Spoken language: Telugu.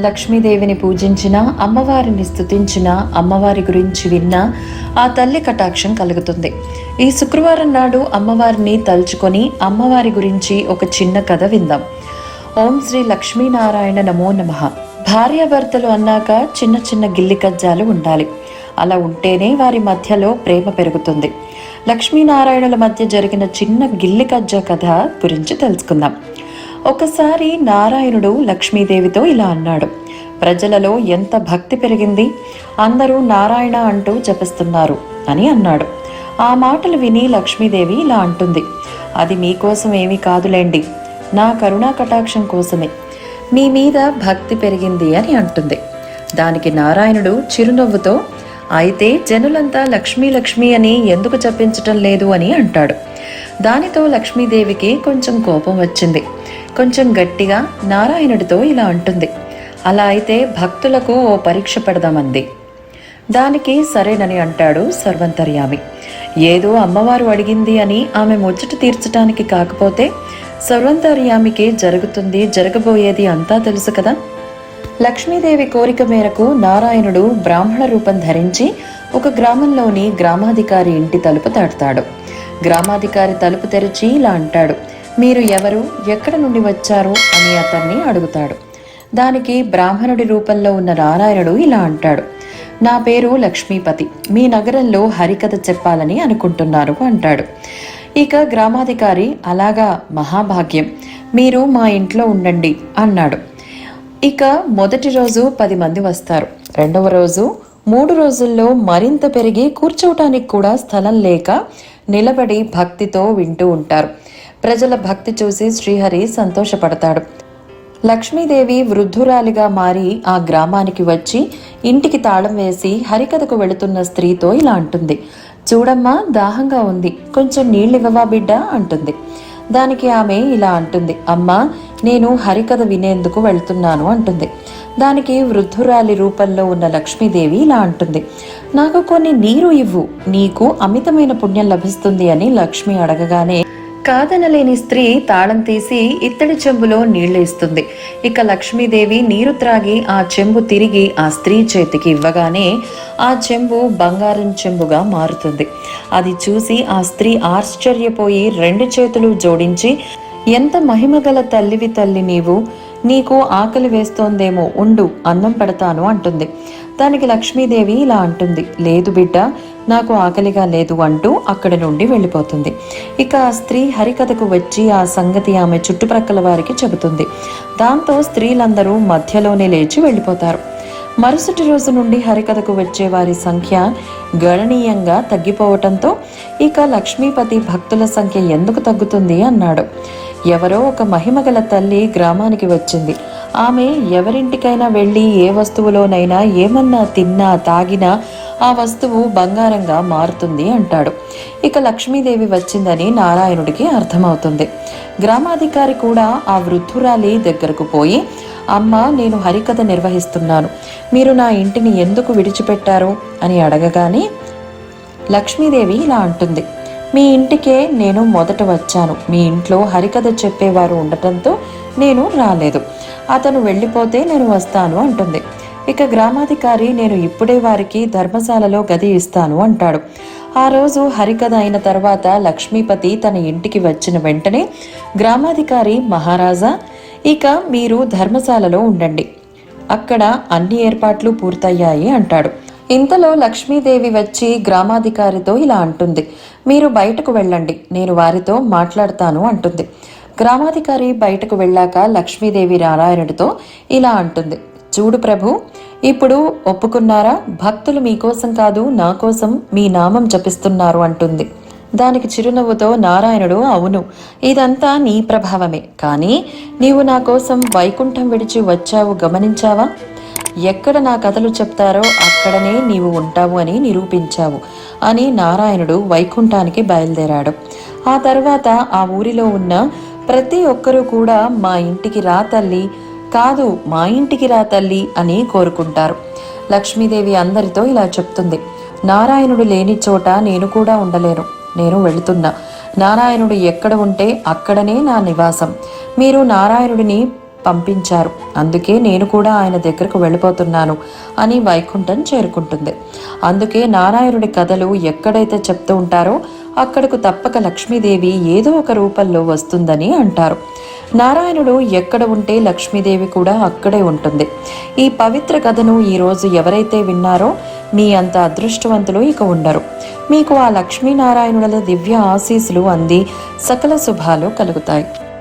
లక్ష్మీదేవిని పూజించిన అమ్మవారిని స్తుతించిన అమ్మవారి గురించి విన్నా ఆ తల్లి కటాక్షం కలుగుతుంది. ఈ శుక్రవారం నాడు అమ్మవారిని తలుచుకొని అమ్మవారి గురించి ఒక చిన్న కథ విందాం. ఓం శ్రీ లక్ష్మీనారాయణ నమో నమ. భార్యాభర్తలు అన్నాక చిన్న చిన్న గిల్లి కజ్జాలు ఉండాలి. అలా ఉంటేనే వారి మధ్యలో ప్రేమ పెరుగుతుంది. లక్ష్మీనారాయణుల మధ్య జరిగిన చిన్న గిల్లి కజ్జ కథ గురించి తెలుసుకుందాం. ఒకసారి నారాయణుడు లక్ష్మీదేవితో ఇలా అన్నాడు ప్రజలలో ఎంత భక్తి పెరిగింది? అందరూ నారాయణ అంటూ జపిస్తున్నారు అని అన్నాడు. ఆ మాటలు విని లక్ష్మీదేవి ఇలా అంటుంది అది మీకోసం ఏమీ కాదులేండి నా కరుణా కటాక్షం కోసమే. మీ మీద భక్తి పెరిగింది అని అంటుంది. దానికి నారాయణుడు చిరునవ్వుతో అయితే జనులంతా లక్ష్మీ లక్ష్మి అని ఎందుకు జపించటం లేదు అని అంటాడు. దానితో లక్ష్మీదేవికి కొంచెం కోపం వచ్చింది. కొంచెం గట్టిగా నారాయణుడితో ఇలా అంటుంది. అలా అయితే భక్తులకు ఓ పరీక్ష పెడదామంది. దానికి సరేనని అంటాడు సర్వంతర్యామి. ఏదో అమ్మవారు అడిగింది అని ఆమె ముచ్చట తీర్చడానికి కాకపోతే సర్వంతర్యామికి జరుగుతుంది జరగబోయేది అంతా తెలుసు కదా? లక్ష్మీదేవి కోరిక మేరకు నారాయణుడు బ్రాహ్మణ రూపం ధరించి ఒక గ్రామంలోని గ్రామాధికారి ఇంటి తలుపు తడతాడు గ్రామాధికారి తలుపు తెరిచి ఇలా అంటాడు. మీరు ఎవరు ఎక్కడ నుండి వచ్చారు అని అతన్ని అడుగుతాడు. దానికి బ్రాహ్మణుడి రూపంలో ఉన్న నారాయణుడు ఇలా అంటాడు. నా పేరు లక్ష్మీపతి. మీ నగరంలో హరికథ చెప్పాలని అనుకుంటున్నారు అంటాడు. ఇక గ్రామాధికారి అలాగా మహాభాగ్యం. మీరు మా ఇంట్లో ఉండండి అన్నాడు. ఇక మొదటి రోజు పది మంది వస్తారు. రెండవ రోజు మూడు రోజుల్లో మరింత పెరిగి కూర్చోవటానికి కూడా స్థలం లేక నిలబడి భక్తితో వింటూ ఉంటారు. ప్రజల భక్తి చూసి శ్రీహరి సంతోషపడతాడు. లక్ష్మీదేవి వృద్ధురాలిగా మారి ఆ గ్రామానికి వచ్చి ఇంటికి తాళం వేసి హరికథకు వెళుతున్న స్త్రీతో ఇలా అంటుంది. చూడమ్మా దాహంగా ఉంది. కొంచెం నీళ్ళివ్వవా బిడ్డ? అంటుంది. దానికి ఆమె ఇలా అంటుంది. అమ్మా నేను హరికథ వినేందుకు వెళ్తున్నాను అంటుంది. దానికి వృద్ధురాలి రూపంలో ఉన్న లక్ష్మీదేవి ఇలా అంటుంది. నాకు కొన్ని నీరు ఇవ్వు. నీకు అమితమైన పుణ్యం లభిస్తుంది అని లక్ష్మి అడగగానే కాదనలేని స్త్రీ తాళం తీసి ఇత్తడి చెంబులో నీళ్ళు ఇస్తుంది. ఇక లక్ష్మీదేవి నీరు త్రాగి ఆ చెంబు తిరిగి ఆ స్త్రీ చేతికి ఇవ్వగానే ఆ చెంబు బంగారం చెంబుగా మారుతుంది. అది చూసి ఆ స్త్రీ ఆశ్చర్యపోయి రెండు చేతులు జోడించి ఎంత మహిమగల తల్లివి తల్లి నీవు. నీకు ఆకలి వేస్తోందేమో ఉండు అన్నం పెడతాను అంటుంది. దానికి లక్ష్మీదేవి ఇలా అంటుంది లేదు బిడ్డ నాకు ఆకలిగా లేదు అంటూ అక్కడి నుండి వెళ్ళిపోతుంది. ఇక ఆ స్త్రీ హరికథకు వచ్చి ఆ సంగతి ఆమె చుట్టుప్రక్కల వారికి చెబుతుంది. దాంతో స్త్రీలందరూ మధ్యలోనే లేచి వెళ్ళిపోతారు. మరుసటి రోజు నుండి హరికథకు వచ్చే వారి సంఖ్య గణనీయంగా తగ్గిపోవటంతో ఇక లక్ష్మీపతి భక్తుల సంఖ్య ఎందుకు తగ్గుతుంది అన్నాడు. ఎవరో ఒక మహిమగల తల్లి గ్రామానికి వచ్చింది. ఆమె ఎవరింటికైనా వెళ్ళి ఏ వస్తువులోనైనా ఏమన్నా తిన్నా తాగినా ఆ వస్తువు బంగారంగా మారుతుంది అంటాడు. ఇక లక్ష్మీదేవి వచ్చిందని నారాయణుడికి అర్థమవుతుంది. గ్రామాధికారి కూడా ఆ వృద్ధురాలి దగ్గరకు పోయి అమ్మ నేను హరికథ నిర్వహిస్తున్నాను. మీరు నా ఇంటిని ఎందుకు విడిచిపెట్టారు? అని అడగగానే లక్ష్మీదేవి ఇలా అంటుంది. మీ ఇంటికే నేను మొదట వచ్చాను. మీ ఇంట్లో హరికథ చెప్పేవారు ఉండటంతో నేను రాలేదు. అతను వెళ్ళిపోతే నేను వస్తాను అంటుంది. ఇక గ్రామాధికారి నేను ఇప్పుడే వారికి ధర్మశాలలో గది ఇస్తాను అంటాడు. ఆ రోజు హరికథ అయిన తర్వాత లక్ష్మీపతి తన ఇంటికి వచ్చిన వెంటనే గ్రామాధికారి మహారాజా ఇక మీరు ధర్మశాలలో ఉండండి. అక్కడ అన్ని ఏర్పాట్లు పూర్తయ్యాయి అంటాడు. ఇంతలో లక్ష్మీదేవి వచ్చి గ్రామాధికారితో ఇలా అంటుంది. మీరు బయటకు వెళ్ళండి నేను వారితో మాట్లాడతాను అంటుంది. గ్రామాధికారి బయటకు వెళ్ళాక లక్ష్మీదేవి నారాయణుడితో ఇలా అంటుంది. చూడు ప్రభు ఇప్పుడు ఒప్పుకున్నారా? భక్తులు మీకోసం కాదు నా కోసం మీ నామం జపిస్తున్నారు అంటుంది. దానికి చిరునవ్వుతో నారాయణుడు అవును ఇదంతా నీ ప్రభావమే కానీ నీవు నా కోసం వైకుంఠం విడిచి వచ్చావు గమనించావా? ఎక్కడ నా కథలు చెప్తారో అక్కడనే నీవు ఉంటావు అని నిరూపించావు. అని నారాయణుడు వైకుంఠానికి బయలుదేరాడు. ఆ తర్వాత ఆ ఊరిలో ఉన్న ప్రతి ఒక్కరూ కూడా మా ఇంటికి రా తల్లి కాదు మా ఇంటికి రా తల్లి అని కోరుకుంటారు. లక్ష్మీదేవి అందరితో ఇలా చెప్తుంది. నారాయణుడు లేని చోట నేను కూడా ఉండలేను. నేను వెళుతున్నా. నారాయణుడు ఎక్కడ ఉంటే అక్కడనే నా నివాసం. మీరు నారాయణుడిని పంపించారు. అందుకే నేను కూడా ఆయన దగ్గరకు వెళ్ళిపోతున్నాను అని వైకుంఠం చేరుకుంటుంది. అందుకే నారాయణుడి కథలు ఎక్కడైతే చెప్తూ ఉంటారో అక్కడకు తప్పక లక్ష్మీదేవి ఏదో ఒక రూపంలో వస్తుందని అంటారు. నారాయణుడు ఎక్కడ ఉంటే లక్ష్మీదేవి కూడా అక్కడే ఉంటుంది. ఈ పవిత్ర కథను ఈరోజు ఎవరైతే విన్నారో మీ అంత అదృష్టవంతులు ఇక ఉండరు. మీకు ఆ లక్ష్మీనారాయణుల దివ్య ఆశీస్సులు అంది సకల శుభాలు కలుగుతాయి.